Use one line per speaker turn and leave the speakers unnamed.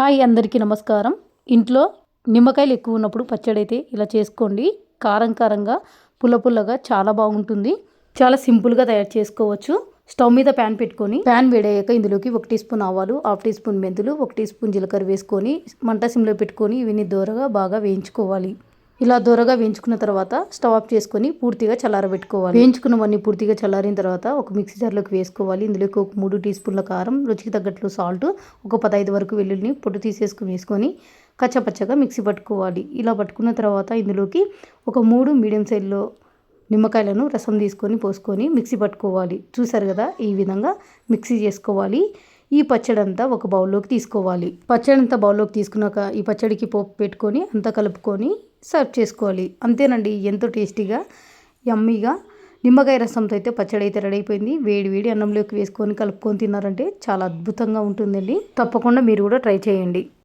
Hi అందరికీ నమస్కారం. ఇంట్లో నిమ్మకాయలు ఎక్కువ ఉన్నప్పుడు పచ్చడి అయితే ఇలా చేసుకోండి. కారం కారంగా పుల్ల పుల్లగా చాలా బాగుంటుంది. చాలా సింపుల్గా తయారు చేసుకోవచ్చు. స్టవ్ మీద ప్యాన్ పెట్టుకొని ప్యాన్ వేడయ్యాక ఇందులోకి ఒక టీ స్పూన్ ఆవాలు హాఫ్ టీ స్పూన్ మెంతులు ఒక టీ స్పూన్ జీలకర్ర వేసుకొని మంట సిమ్లో పెట్టుకొని ఇవన్నీ దూరగా బాగా వేయించుకోవాలి. ఇలా దూరగా వేయించుకున్న తర్వాత స్టవ్ ఆఫ్ చేసుకొని పూర్తిగా చల్లారబెట్టుకోవాలి. వేయించుకున్నవన్నీ పూర్తిగా చల్లారిన తర్వాత ఒక మిక్సీ జార్లోకి వేసుకోవాలి. ఇందులోకి ఒక మూడు టీ స్పూన్ల కారం రుచికి తగ్గట్లు సాల్ట్ ఒక పదహైదు వరకు వెల్లుల్లిని పొట్టు తీసేసుకుని వేసుకొని కచ్చపచ్చగా మిక్సీ పట్టుకోవాలి. ఇలా పట్టుకున్న తర్వాత ఇందులోకి ఒక మూడు మీడియం సైజులో నిమ్మకాయలను రసం తీసుకొని పోసుకొని మిక్సీ పట్టుకోవాలి. చూసారు కదా? ఈ విధంగా మిక్సీ చేసుకోవాలి. ఈ పచ్చడి అంతా ఒక బౌల్లోకి తీసుకోవాలి. పచ్చడి అంతా బౌల్లోకి తీసుకున్నాక ఈ పచ్చడికి పోపు పెట్టుకొని అంతా కలుపుకొని సర్వ్ చేసుకోవాలి. అంతేనండి ఎంతో టేస్టీగా యమ్మీగా నిమ్మకాయ రసంతో అయితే పచ్చడి అయితే రెడీ అయిపోయింది. వేడి వేడి అన్నంలోకి వేసుకొని కలుపుకొని తిన్నారంటే చాలా అద్భుతంగా ఉంటుందండి. తప్పకుండా మీరు కూడా ట్రై చేయండి.